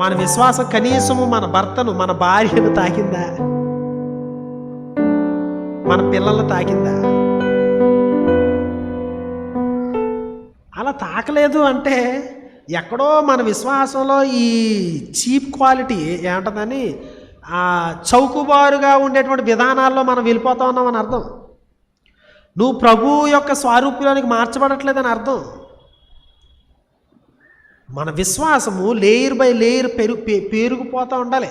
మన విశ్వాసం కనీసము మన భర్తను మన భార్యను తాకిందా? మన పిల్లల్ని తాకిందా? అలా తాకలేదు అంటే ఎక్కడో మన విశ్వాసంలో ఈ చీప్ క్వాలిటీ ఏమంటుందని ఆ చౌకబారుగా ఉండేటువంటి విధానాల్లో మనం వెళ్ళిపోతా ఉన్నామని అర్థం. నువ్వు ప్రభు యొక్క స్వరూపులోనికి మార్చబడట్లేదని అర్థం. మన విశ్వాసము లేయర్ బై లేయర్ పెరు పె- ఉండాలి.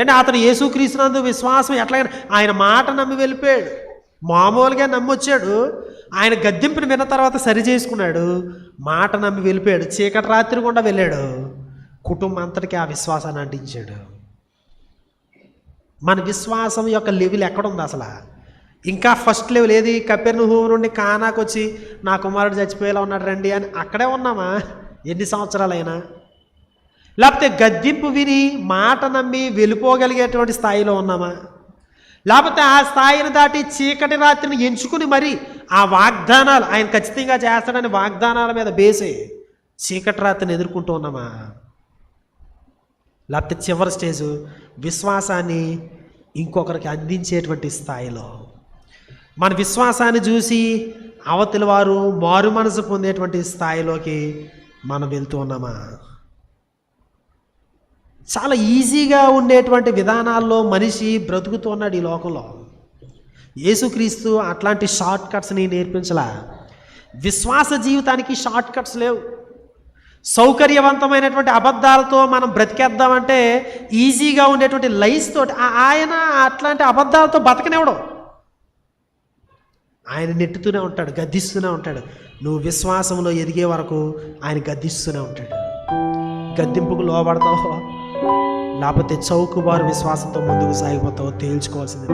అంటే అతను యేసుక్రీస్తునందు విశ్వాసం ఎట్లాగైనా ఆయన మాట నమ్మి వెళ్ళిపోయాడు. మామూలుగా నమ్మొచ్చాడు. ఆయన గద్దెంపుని విన్న తర్వాత సరి చేసుకున్నాడు. మాట నమ్మి వెళ్ళిపోయాడు. చీకటి రాత్రి గుండా వెళ్ళాడు. కుటుంబం అంతటికి ఆ విశ్వాసాన్ని అంటించాడు. మన విశ్వాసం యొక్క లెవెల్ ఎక్కడుంది అసలు? ఇంకా ఫస్ట్ లెవెల్ ఏది? కపెర్ను హోమ్ నుండి కానాకొచ్చి నా కుమారుడు చచ్చిపోయేలా ఉన్నాడు రండి అని అక్కడే ఉన్నామా? ఎన్ని సంవత్సరాలైనా? లేకపోతే గద్దింపు విని మాట నమ్మి వెళ్ళిపోగలిగేటువంటి స్థాయిలో ఉన్నామా? లేకపోతే ఆ స్థాయిని దాటి చీకటి రాత్రిని ఎంచుకుని మరి ఆ వాగ్దానాలు ఆయన ఖచ్చితంగా చేస్తాడని వాగ్దానాల మీద బేసి చీకటి రాత్రిని ఎదుర్కొంటూ ఉన్నామా? లేకపోతే చివరి స్టేజ్ విశ్వాసాన్ని ఇంకొకరికి అందించేటువంటి స్థాయిలో? మన విశ్వాసాన్ని చూసి అవతలి వారు మారు మనసు పొందేటువంటి స్థాయిలోకి మనం వెళ్తూ ఉన్నామా? చాలా ఈజీగా ఉండేటువంటి విధానాల్లో మనిషి బ్రతుకుతూ ఉన్నాడు ఈ లోకంలో. యేసుక్రీస్తు అట్లాంటి షార్ట్ కట్స్ని నేర్పించలా. విశ్వాస జీవితానికి షార్ట్ కట్స్ లేవు. సౌకర్యవంతమైనటువంటి అబద్ధాలతో మనం బ్రతికేద్దామంటే ఈజీగా ఉండేటువంటి లైఫ్ తోటి ఆ- ఆయన అట్లాంటి అబద్ధాలతో బతకనివ్వడం. ఆయన నెట్టుతూనే ఉంటాడు గద్దిస్తూనే ఉంటాడు. నువ్వు విశ్వాసంలో ఎదిగే వరకు ఆయన గద్దిస్తూనే ఉంటాడు. గద్దింపుకు లోబడతావు? లేకపోతే చౌకబారు విశ్వాసంతో ముందుకు సాగిపోతావు? తేల్చుకోవాల్సింది